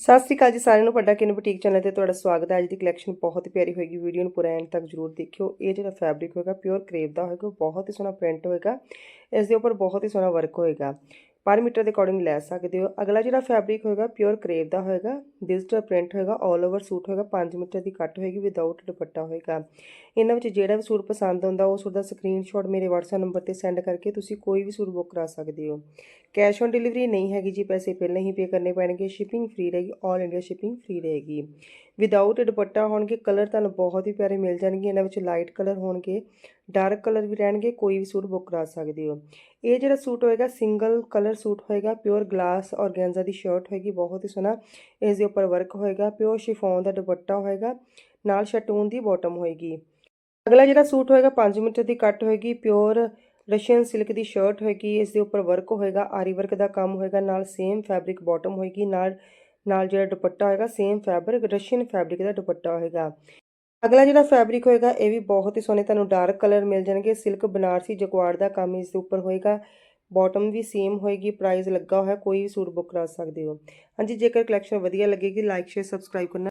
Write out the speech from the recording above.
ਸਤਿ ਸ੍ਰੀ ਅਕਾਲ ਜੀ ਸਾਰਿਆਂ ਨੂੰ, ਵੱਡਾ ਕਿਨ ਬੁਟੀਕ ਚੈਨਲ ਤੇ ਤੁਹਾਡਾ ਸਵਾਗਤ ਹੈ। ਅੱਜ ਦੀ ਕਲੈਕਸ਼ਨ ਬਹੁਤ ਹੀ ਪਿਆਰੀ ਹੋਏਗੀ। ਵੀਡੀਓ ਨੂੰ ਪੂਰਾ ਐਂਡ ਤੱਕ ਜਰੂਰ ਦੇਖਿਓ। ਇਹ ਜਿਹੜਾ ਫੈਬਰਿਕ ਹੋਏਗਾ ਪਿਓਰ ਕਰੇਪ ਦਾ ਹੋਏਗਾ ਬਹੁਤ ਹੀ ਸੋਹਣਾ ਪ੍ਰਿੰਟ ਹੋਏਗਾ। ਇਸ ਦੇ ਉੱਪਰ ਬਹੁਤ ਹੀ ਸੋਹਣਾ ਵਰਕ ਹੋਏਗਾ। ਪਰ ਮੀਟਰ ਦੇ ਅਕੋਰਡਿੰਗ ਲੈ ਸਕਦੇ ਹੋ। ਅਗਲਾ ਜਿਹੜਾ ਫੈਬਰਿਕ ਹੋਏਗਾ ਪਿਓਰ ਕਰੇਪ ਦਾ ਹੋਏਗਾ। ਡਿਜੀਟਲ ਪ੍ਰਿੰਟ ਹੋਏਗਾ 올 ਓਵਰ ਸੂਟ ਹੋਏਗਾ 5 ਮੀਟਰ ਦੀ ਕੱਟ ਹੋਏਗੀ ਵਿਦਆਊਟ ਦੁਪੱਟਾ ਹੋਏਗਾ। ਇਹਨਾਂ ਵਿੱਚ ਜਿਹੜਾ ਵੀ ਸੂਟ ਪਸੰਦ ਆਉਂਦਾ ਉਹ ਸੂਟ ਦਾ ਸਕਰੀਨਸ਼ਾਟ ਮੇਰੇ WhatsApp ਨੰਬਰ ਤੇ ਸੈਂਡ ਕਰਕੇ ਤੁਸੀਂ ਕੋਈ ਵੀ ਸੂਟ ਬੁੱਕ ਕਰਾ ਸਕਦੇ ਹੋ। ਕੈਸ਼ ਔਨ ਡਿਲੀਵਰੀ ਨਹੀਂ ਹੈਗੀ ਜੀ, ਪੈਸੇ ਪਹਿਲਾਂ ਹੀ ਪੇ ਕਰਨੇ ਪੈਣਗੇ। ਸ਼ਿਪਿੰਗ ਫ੍ਰੀ ਰਹੇਗੀ 올 ਇੰਡੀਆ ਸ਼ਿਪਿੰਗ ਫ੍ਰੀ ਰਹੇਗੀ। ਵਿਦਆਊਟ ਦੁਪੱਟਾ ਹੋਣਗੇ ਕਲਰ ਤੁਹਾਨੂੰ ਬਹੁਤ ਹੀ ਪਿਆਰੇ ਮਿਲ ਜਾਣਗੇ। ਇਹਨਾਂ ਵਿੱਚ ਲਾਈਟ ਕਲਰ ਹੋਣਗੇ ਡਾਰਕ ਕਲਰ ਵੀ ਰਹਿਣਗੇ, ਕੋਈ ਵੀ ਸੂਟ ਬੁੱਕ ਕਰਾ ਸਕਦੇ ਹੋ। ਇਹ ਜਿਹੜਾ ਸੂਟ ਹੋਏਗਾ, ਸਿੰਗਲ ਕਲਰ ਸੂਟ ਹੋਏਗਾ ਪਿਓਰ ਗਲਾਸ ਔਰਗੈਂਜ਼ਾ ਦੀ ਸ਼ਰਟ ਹੋਏਗੀ, ਬਹੁਤ ਹੀ ਸੋਹਣਾ। ਇਸ ਦੇ ਉੱਪਰ ਵਰਕ ਹੋਏਗਾ ਪਿਓਰ ਸ਼ਿਫੋਨ ਦਾ ਦੁਪੱਟਾ ਹੋਏਗਾ, ਨਾਲ ਸ਼ਟੂਨ ਦੀ ਬਾਟਮ ਹੋਏਗੀ। ਅਗਲਾ ਜਿਹੜਾ ਸੂਟ ਹੋਏਗਾ 5 ਮੀਟਰ ਦੀ ਕੱਟ ਹੋਏਗੀ ਪਿਓਰ ਰਸ਼ੀਅਨ ਸਿਲਕ ਦੀ ਸ਼ਰਟ ਹੋਏਗੀ ਇਸ ਦੇ ਉੱਪਰ ਵਰਕ ਹੋਏਗਾ, ਆਰੀ ਵਰਕ ਦਾ ਕੰਮ ਹੋਏਗਾ, ਨਾਲ ਸੇਮ ਫੈਬਰਿਕ ਬਾਟਮ ਹੋਏਗੀ, ਨਾਲ ਨਾਲ ਜਿਹੜਾ ਦੁਪੱਟਾ ਹੋਏਗਾ ਸੇਮ ਫੈਬਰਿਕ ਰਸ਼ੀਅਨ ਫੈਬਰਿਕ ਦਾ ਦੁਪੱਟਾ ਹੋਏਗਾ। ਅਗਲਾ ਜਿਹੜਾ ਫੈਬਰਿਕ ਹੋਏਗਾ, ਇਹ ਵੀ ਬਹੁਤ ਹੀ ਸੋਹਣੇ ਤੁਹਾਨੂੰ ਡਾਰਕ ਕਲਰ ਮਿਲ ਜਾਣਗੇ। ਸਿਲਕ ਬਨਾਰਸੀ ਜਗਵਾੜ ਦਾ ਕੰਮ ਇਸ ਦੇ ਉੱਪਰ ਹੋਏਗਾ। ਬਾਟਮ ਵੀ ਸੇਮ ਹੋਏਗੀ ਪ੍ਰਾਈਸ ਲੱਗਾ ਹੋਇਆ, ਕੋਈ ਵੀ ਸੂਟ ਬੁੱਕ ਕਰਾ ਸਕਦੇ ਹੋ। ਹਾਂਜੀ, ਜੇਕਰ ਕਲੈਕਸ਼ਨ ਵਧੀਆ ਲੱਗੇਗੀ ਲਾਈਕ ਸ਼ੇਅਰ ਸਬਸਕ੍ਰਾਈਬ ਕਰਨਾ